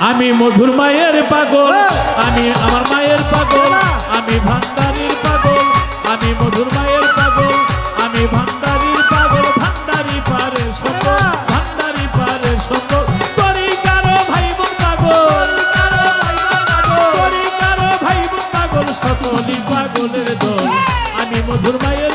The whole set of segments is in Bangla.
আমি মধুর মায়ের পাগল আমি আমার মায়ের পাগল আমি ভান্ডারির পাগল আমি মধুর মায়ের পাগল আমি ভান্ডারির পাগল ভান্ডারি পারে সকল ভান্ডারি পারে সকল সকলই পাগলের দল। আমি মধুর মায়ের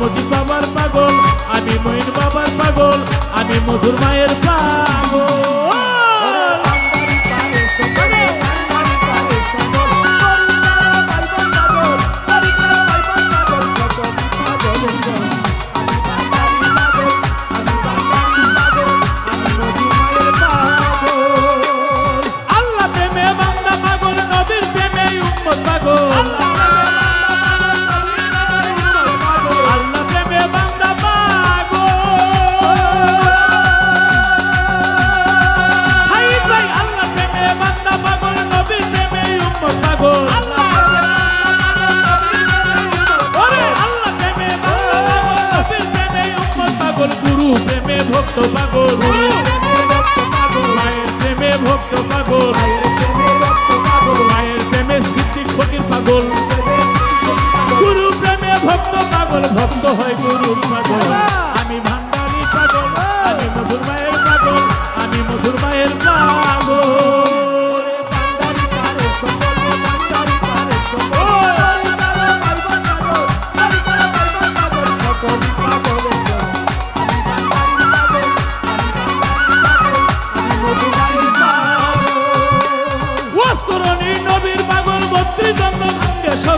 মজিদ বাবার পাগল আমি মহিন বাবার পাগল আমি মধুর মায়ের ভক্ত পাগল। মায়ের প্রেমে ভক্ত পাগল। মায়ের প্রেমে সিদ্ধি ফকির পাগল। গুরু প্রেমে ভক্ত পাগল, ভক্ত হয় গুরু পাগল।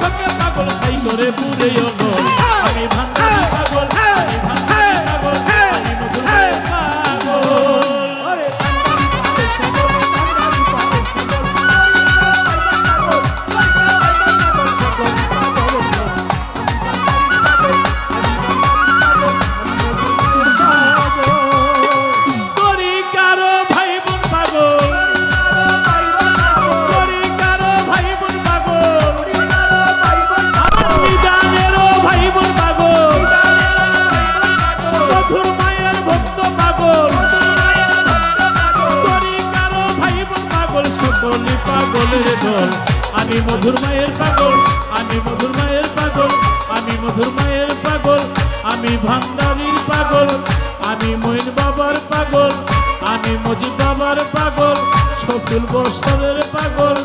পাগল সাই করে পুরে মধুর মায়ের পাগল, আমি ভান্ডারির পাগল, আমি মইন বাবার পাগল, আমি মজিদ বাবার পাগল সকুল বস্তরের পাগল,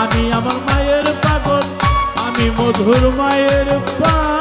আমি আমার মায়ের পাগল, আমি মধুর মায়ের পাগল।